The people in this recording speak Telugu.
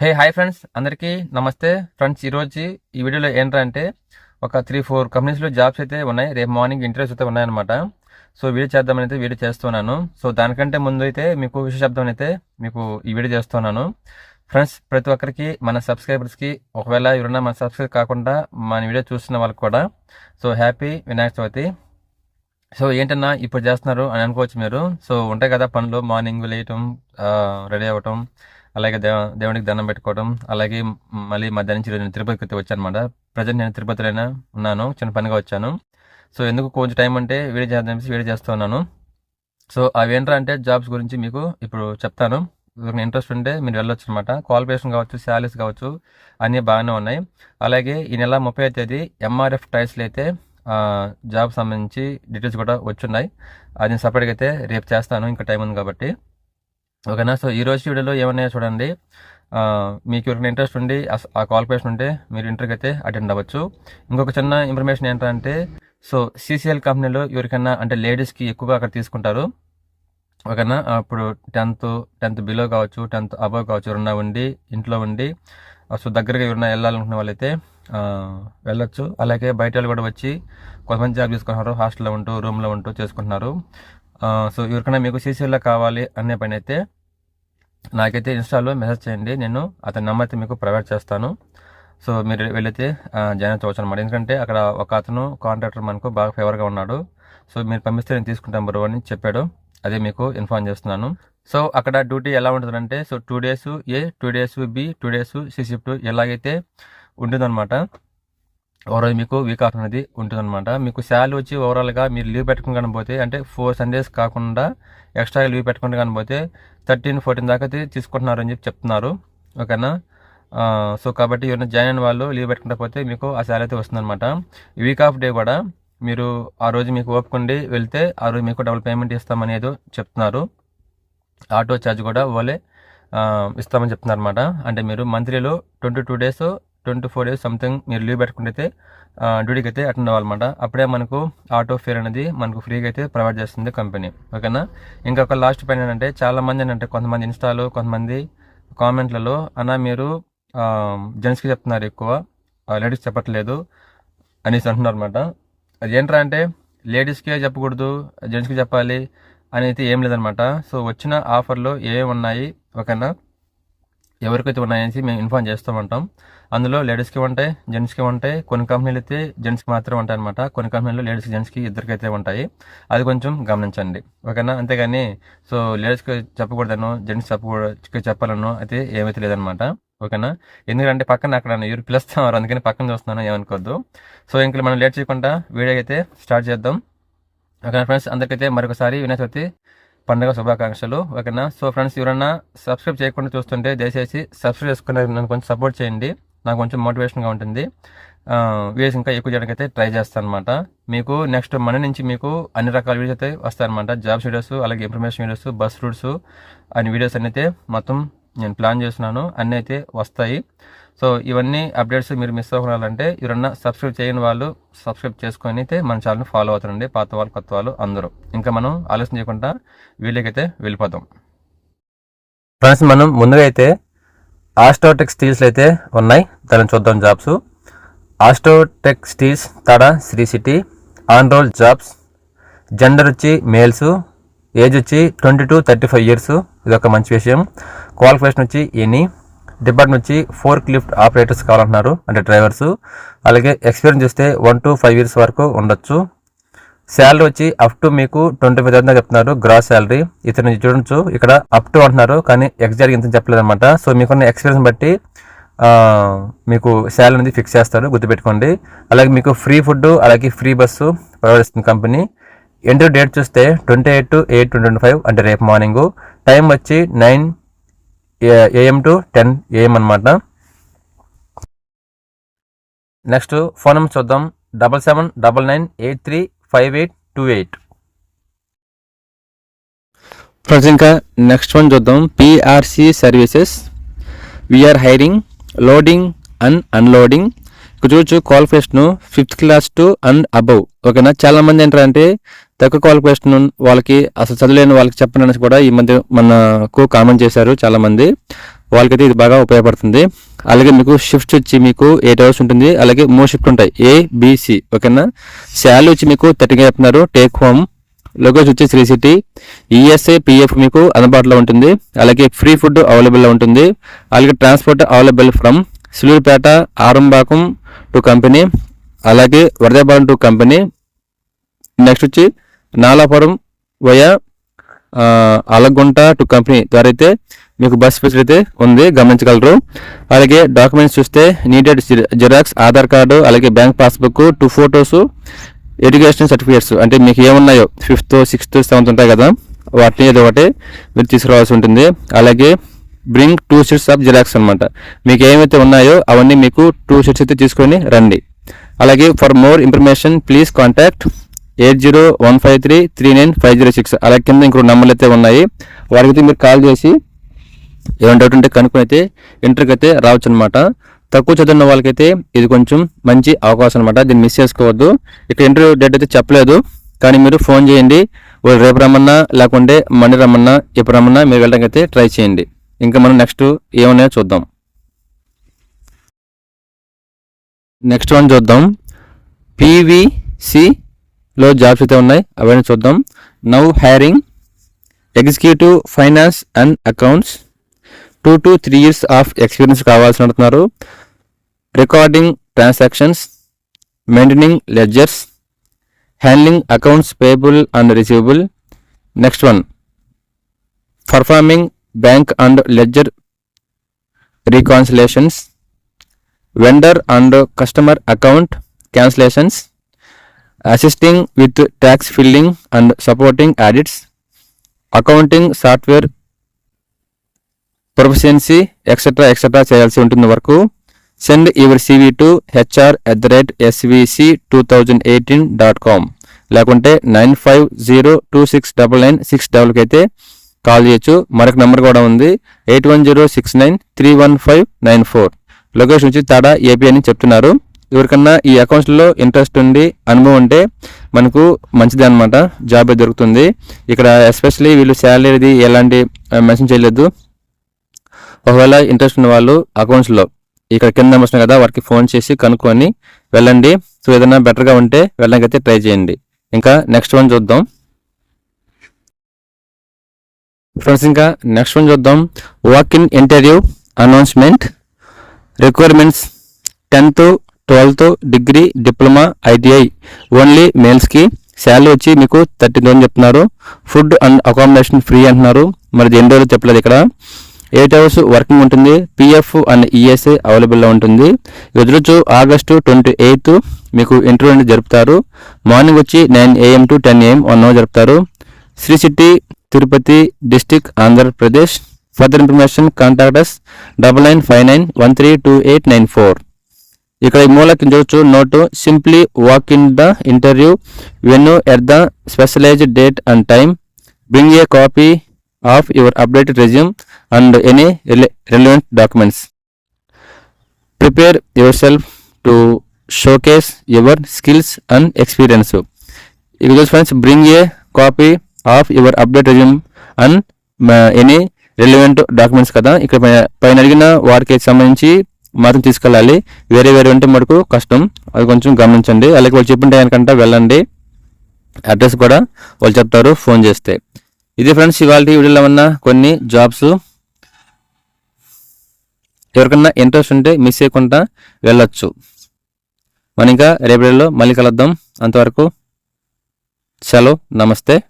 హే హాయ్ ఫ్రెండ్స్ అందరికీ నమస్తే. ఫ్రెండ్స్ ఈరోజు ఈ వీడియోలో ఏంటంటే ఒక త్రీ ఫోర్ కంపెనీస్లో జాబ్స్ అయితే ఉన్నాయి. రేపు మార్నింగ్ ఇంటర్వ్యూస్ అయితే ఉన్నాయన్నమాట. సో వీడియో చేద్దామని అయితే వీడియో చేస్తున్నాను. సో దానికంటే ముందు అయితే మీకు విషయ అయితే మీకు ఈ వీడియో చేస్తున్నాను. ఫ్రెండ్స్ ప్రతి ఒక్కరికి మన సబ్స్క్రైబర్స్కి ఒకవేళ ఎవరైనా మన సబ్స్క్రైబ్ కాకుండా మన వీడియో చూస్తున్న వాళ్ళకి కూడా so happy Vinayaka Chavithi so ఏంటన్నా ఇప్పుడు చేస్తున్నారు అని అనుకోవచ్చు మీరు. సో ఉంటాయి కదా పనులు. మార్నింగ్ లేయటం రెడీ అవ్వటం. అలాగే దేవ దేవునికి దండం పెట్టుకోవడం అలాగే మళ్ళీ మధ్యాహ్నం నుంచి నేను తిరుపతికి అయితే వచ్చాను అనమాట ప్రజెంట్ నేను తిరుపతిలోనే ఉన్నాను చిన్న పనిగా వచ్చాను. సో ఎందుకు కొంచెం టైం అంటే వేడి చేద్దాం వేడి చేస్తూ ఉన్నాను. సో అవి ఏంట్రా అంటే జాబ్స్ గురించి మీకు ఇప్పుడు చెప్తాను. ఇంట్రెస్ట్ ఉంటే మీరు వెళ్ళొచ్చు అనమాట క్వాలిఫికేషన్ కావచ్చు శాలరీస్ కావచ్చు అన్నీ బాగానే ఉన్నాయి. అలాగే ఈ నెల ముప్పై తేదీ ఎంఆర్ఎఫ్ టైల్స్లో అయితే జాబ్ సంబంధించి డీటెయిల్స్ కూడా వచ్చున్నాయి. అది నేను సపరేట్గా అయితే రేపు చేస్తాను. ఇంకా టైం ఉంది కాబట్టి. ఓకేనా? సో ఈ రోజు వీడియోలో ఏమన్నాయో చూడండి. మీకు ఎవరికైనా ఇంట్రెస్ట్ ఉండి ఆ క్వాలిఫికేషన్ ఉంటే మీరు ఇంటర్కి అయితే అటెండ్ అవ్వచ్చు. ఇంకొక చిన్న ఇన్ఫర్మేషన్ ఏంటంటే సో సిసిఎల్ కంపెనీలో ఎవరికైనా అంటే లేడీస్కి ఎక్కువగా అక్కడ తీసుకుంటారు. ఓకేనా? అప్పుడు టెన్త్ టెన్త్ బిలో కావచ్చు టెన్త్ అబవ్ కావచ్చు ఎవరన్నా ఉండి ఇంట్లో ఉండి సో దగ్గరగా ఎవరన్నా వెళ్ళాలనుకున్న వాళ్ళైతే వెళ్ళొచ్చు. అలాగే బయట వాళ్ళు కూడా వచ్చి కొంతమంది జాబ్ చేసుకుంటున్నారు హాస్టల్లో ఉంటూ రూమ్లో ఉంటూ చేసుకుంటున్నారు. సో ఎవరికైనా మీకు సీసీలో కావాలి అనే పని అయితే నాకైతే ఇన్స్టాలో మెసేజ్ చేయండి. నేను అతని నెంబర్ అయితే మీకు ప్రొవైడ్ చేస్తాను. సో మీరు వెళ్ళైతే జాయిన్ అవ్వచ్చు అనమాట ఎందుకంటే అక్కడ ఒక అతను కాంట్రాక్టర్ మనకు బాగా ఫేవర్గా ఉన్నాడు. సో మీరు పంపిస్తే నేను తీసుకుంటాను బ్రో అని చెప్పాడు. అదే మీకు ఇన్ఫార్మ్ చేస్తున్నాను. సో అక్కడ డ్యూటీ ఎలా ఉంటుందంటే so two days A two days B two days C shift ఎలాగైతే ఉంటుందన్నమాట. ఓవరాల్ మీకు వీక్ ఆఫ్ అనేది ఉంటుందన్నమాట. మీకు శాలరీ వచ్చి ఓవరాల్గా మీరు లీవ్ పెట్టుకుని కానీ పోతే అంటే ఫోర్ సండేస్ కాకుండా ఎక్స్ట్రా లీవ్ పెట్టుకుని కానీ పోతే థర్టీన్ ఫోర్టీన్ దాకా అయితే తీసుకుంటున్నారు అని చెప్పి చెప్తున్నారు. ఓకేనా? సో కాబట్టి ఎవరైనా జాయిన్ అయిన వాళ్ళు లీవ్ పెట్టుకుంటే పోతే మీకు ఆ శాలరీ అయితే వస్తుందన్నమాట. వీక్ ఆఫ్ డే కూడా మీరు ఆ రోజు మీకు ఓపుకుండి వెళ్తే ఆ రోజు మీకు డబుల్ పేమెంట్ ఇస్తామని ఏదో చెప్తున్నారు. ఆటో ఛార్జ్ కూడా వాళ్ళే ఇస్తామని చెప్తున్నారు అనమాట అంటే మీరు మంత్లీలో twenty two days twenty four days something మీరు లీవ్ పెట్టుకుంటే డ్యూటీకి అయితే అటెండ్ అవ్వాలన్నమాట. అప్పుడే మనకు ఆటో ఫేర్ అనేది మనకు ఫ్రీగా అయితే ప్రొవైడ్ చేస్తుంది కంపెనీ ఓకేనా? ఇంకొక లాస్ట్ పైన ఏంటంటే చాలా మంది ఏంటంటే కొంతమంది ఇన్స్టాలు కొంతమంది కామెంట్లలో అన్న మీరు జెంట్స్కి చెప్తున్నారు ఎక్కువ లేడీస్ చెప్పట్లేదు అనేసి అంటున్నారు అనమాట అది ఏంట్రా అంటే లేడీస్కే చెప్పకూడదు జెంట్స్కి చెప్పాలి అనేది ఏం లేదనమాట సో వచ్చిన ఆఫర్లో ఏమేమి ఉన్నాయి? ఓకేనా? ఎవరికైతే ఉన్నాయని మేము ఇన్ఫార్మ్ చేస్తూ ఉంటాం. అందులో లేడీస్కి ఉంటాయి జెంట్స్కి ఉంటాయి కొన్ని కంపెనీలు అయితే జెంట్స్కి మాత్రమే ఉంటాయి అనమాట కొన్ని కంపెనీలు లేడీస్కి జెంట్స్కి ఇద్దరికైతే ఉంటాయి. అది కొంచెం గమనించండి. ఓకేనా? అంతేగాని సో లేడీస్కి చెప్పకూడదను జెంట్స్ చెప్పకూడదు చెప్పాలను అయితే ఏమైతే లేదనమాట ఓకేనా? ఎందుకంటే పక్కన అక్కడ ఎవరు పిలుస్తున్నారు అందుకని పక్కన చూస్తున్నాను ఏమనుకోవద్దు సో ఇంకా మనం లేట్ చేయకుండా వీడియో అయితే స్టార్ట్ చేద్దాం. ఓకేనా ఫ్రెండ్స్ అందరికైతే మరొకసారి వినాయక చవితి పండుగ శుభాకాంక్షలు. ఓకేనా? సో ఫ్రెండ్స్ ఎవరన్నా సబ్స్క్రైబ్ చేయకుండా చూస్తుంటే దయచేసి సబ్స్క్రైబ్ చేసుకునే నన్ను కొంచెం సపోర్ట్ చేయండి. నాకు కొంచెం మోటివేషన్గా ఉంటుంది. వీడియోస్ ఇంకా ఎక్కువ చేయడానికి అయితే ట్రై చేస్తాను అనమాట మీకు నెక్స్ట్ మన నుంచి మీకు అన్ని రకాల వీడియోస్ అయితే వస్తాయన్నమాట. జాబ్స్ వీడియోస్ అలాగే information videos bus routes and videos అన్ని అయితే మొత్తం నేను ప్లాన్ చేస్తున్నాను. అన్నీ అయితే వస్తాయి. సో ఇవన్నీ అప్డేట్స్ మీరు మిస్ అవ్వాలంటే ఎవరన్నా సబ్స్క్రైబ్ చేయని వాళ్ళు సబ్స్క్రైబ్ చేసుకొని అయితే మన ఛానల్ని ఫాలో అవుతారండి. పాత వాళ్ళు కొత్త వాళ్ళు అందరూ. ఇంకా మనం ఆలోచన చేయకుండా వీళ్ళకైతే వెళ్ళిపోతాం. ఫ్రెండ్స్ మనం ముందుగా అయితే ఆస్ట్రోటెక్ స్టీల్స్ అయితే ఉన్నాయి. దాన్ని చూద్దాం jobs. Astrotech steels Tada Sri City on roll jobs gender వచ్చి మేల్స్ ఏజ్ వచ్చి twenty two thirty five years ఇది ఒక మంచి విషయం. క్వాలిఫికేషన్ వచ్చి ఎనీ డిపార్ట్ నుంచి ఫోర్ లిఫ్ట్ ఆపరేటర్స్ కావాలంటున్నారు అంటే డ్రైవర్స్. అలాగే ఎక్స్పీరియన్స్ చూస్తే వన్ టు ఫైవ్ ఇయర్స్ వరకు ఉండొచ్చు. శాలరీ వచ్చి అప్ టు మీకు ట్వంటీ ఫైవ్ థౌసండ్ చెప్తున్నారు గ్రాస్ శాలరీ. ఇతను చూడొచ్చు. ఇక్కడ అప్ టు అంటున్నారు కానీ ఎగ్జాక్ట్ ఇంత చెప్పలేదు అనమాట సో మీకున్న ఎక్స్పీరియన్స్ బట్టి మీకు శాలరీ అనేది ఫిక్స్ చేస్తారు గుర్తుపెట్టుకోండి. అలాగే మీకు ఫ్రీ ఫుడ్ అలాగే ఫ్రీ బస్సు ప్రొవైడ్ చేస్తుంది కంపెనీ. ఎంట్రీ డేట్ చూస్తే twenty eight two eight twenty five అంటే రేపు మార్నింగ్. టైం వచ్చి nine AM to ten AM అనమాట నెక్స్ట్ ఫోన్ నెంబర్ చూద్దాం. Double seven double nine eight three five eight two eight. Friends ఇంకా నెక్స్ట్ వన్ చూద్దాం. PRC services. We're hiring loading and unloading. ఇక్కడ చూడొచ్చు qualification fifth class to and above. ఓకేనా? చాలా మంది ఏంటంటే తక్కువ క్వాలిఫికేషన్ వాళ్ళకి అసలు చదువులేని వాళ్ళకి చెప్పడానికి కూడా ఈ మధ్య మనకు కామెంట్ చేశారు చాలామంది. వాళ్ళకైతే ఇది బాగా ఉపయోగపడుతుంది. అలాగే మీకు షిఫ్ట్స్ వచ్చి మీకు ఎయిట్ అవర్స్ ఉంటుంది. అలాగే మూడు షిఫ్ట్ ఉంటాయి. ఏ బిసి ఓకేనా? శాలరీ వచ్చి మీకు థర్టీగా చెప్తున్నారు. టేక్ హోమ్ లొకేషన్ వచ్చి శ్రీ సిటీ ఈఎస్ఐ పిఎఫ్ మీకు అందుబాటులో ఉంటుంది. అలాగే ఫ్రీ ఫుడ్ అవైలబుల్లో ఉంటుంది. అలాగే transport available from Sullurpeta Arambakkam to company అలాగే వరదాపురం టు కంపెనీ నెక్స్ట్ వచ్చి Nalapuram via Alagunta to company ద్వారా అయితే మీకు బస్ ఫెసిలిటీ ఉంది గమనించగలరు. అలాగే డాక్యుమెంట్స్ చూస్తే నీడెడ్ జిరాక్స్ ఆధార్ కార్డు అలాగే bank passbook two photos education certificates అంటే మీకు ఏమున్నాయో ఫిఫ్త్ సిక్స్త్ సెవెంత్ ఉంటాయి కదా వాటిని ఏదో ఒకటి మీరు తీసుకురావాల్సి ఉంటుంది. అలాగే bring two sheets of xerox అనమాట మీకు ఏమైతే ఉన్నాయో అవన్నీ మీకు టూ షీట్స్ అయితే తీసుకొని రండి. అలాగే for more information please contact eight zero one five three three nine five zero six అలా కింద ఇంకో నెంబర్లు అయితే ఉన్నాయి. వారికి మీరు కాల్ చేసి ఏమైనా డౌట్ ఉంటే కనుక్కొని అయితే ఇంటర్కి అయితే రావచ్చు అనమాట తక్కువ చదివిన వాళ్ళకైతే ఇది కొంచెం మంచి అవకాశం అనమాట దీన్ని మిస్ చేసుకోవద్దు. ఇక్కడ ఇంటర్వ్యూ డేట్ అయితే చెప్పలేదు. కానీ మీరు ఫోన్ చేయండి. వాళ్ళు రేపు రమ్మన్నా లేకుంటే మండే రమ్మన్నా ఎప్పుడు రమ్మన్నా మీరు వెళ్ళడానికి అయితే ట్రై చేయండి. ఇంకా మనం నెక్స్ట్ ఏమన్నా చూద్దాం. నెక్స్ట్ వన్ చూద్దాం. లో జాబ్స్ అయితే ఉన్నాయి. అవన్నీ చూద్దాం. Now hiring executive finance and accounts two to three years of experience కావాల్సి అంటున్నారు recording transactions maintaining ledgers handling accounts payable and receivable next one performing bank and ledger reconciliations vendor and customer account cancellations assisting with tax filing and supporting audits accounting software proficiency etcetera etcetera చేయాల్సి ఉంటుంది వరకు. Send your CV to HR at the rate SVC two thousand eighteen dot com లేకుంటే nine five zero two six double nine six డబల్కి అయితే కాల్ చేయొచ్చు. మరొక నెంబర్ కూడా ఉంది. Eight one zero six nine three one five nine four location వచ్చి తాడా ఏపీ అని చెప్తున్నారు. ఎవరికన్నా ఈ అకౌంట్స్లో ఇంట్రెస్ట్ ఉండి అనుభవం ఉంటే మనకు మంచిది అనమాట జాబ్ దొరుకుతుంది. ఇక్కడ ఎస్పెషల్లీ వీళ్ళు శాలరీది ఎలాంటి మెన్షన్ చేయలేదు. ఒకవేళ ఇంట్రెస్ట్ ఉన్న వాళ్ళు అకౌంట్స్లో ఇక్కడ కింద వస్తున్నాయి కదా వారికి ఫోన్ చేసి కనుక్కొని వెళ్ళండి. సో ఏదైనా బెటర్గా ఉంటే వెళ్ళడానికి అయితే ట్రై చేయండి. ఇంకా నెక్స్ట్ వన్ చూద్దాం. ఫ్రెండ్స్ ఇంకా నెక్స్ట్ వన్ చూద్దాం. Walk in interview announcement requirements tenth twelfth degree diploma ITI. Only మేల్స్కి salary వచ్చి మీకు థర్టీ థౌసండ్ చెప్తున్నారు. ఫుడ్ అండ్ అకామిడేషన్ ఫ్రీ అంటున్నారు. మరి ఎన్ని రోజులు చెప్పలేదు ఇక్కడ. ఎయిట్ అవర్స్ వర్కింగ్ ఉంటుంది. పిఎఫ్ అండ్ ఈఎస్ఐ అవైలబుల్లో ఉంటుంది. ఎదురుచు ఆగస్టు ట్వంటీ ఎయిత్ మీకు ఇంటర్వ్యూ అనేది జరుపుతారు. మార్నింగ్ వచ్చి nine AM to ten AM one hour జరుపుతారు. Sri City Tirupati district Andhra Pradesh. Further information contactors double nine five nine one three two eight nine four. ఇక్కడ ఈ మూల కింద చూడొచ్చు note simply walk in the interview when at the specialized date and time bring a copy of your updated resume and any relevant documents prepare yourself to showcase your skills and experience ఇక friends bring a copy of your update resume and any relevant documents కదా. ఇక్కడ పైన అడిగిన వారికి సంబంధించి మాత్రం తీసుకెళ్ళాలి. వేరే వేరే ఉంటే మటుకు కష్టం. అది కొంచెం గమనించండి. అలాగే వాళ్ళు చెప్పిన టైంకంటే వెళ్ళండి. అడ్రస్ కూడా వాళ్ళు చెప్తారు. ఫోన్ చేస్తే. ఇది ఫ్రెండ్స్ ఇవాళ వీడియోలో ఉన్న కొన్ని జాబ్స్. ఎవరికన్నా ఇంట్రెస్ట్ ఉంటే మిస్ చేయకుండా వెళ్ళొచ్చు. మనం ఇంకా రేపటిలో మళ్ళీ కలుద్దాం. అంతవరకు సెలవు. నమస్తే.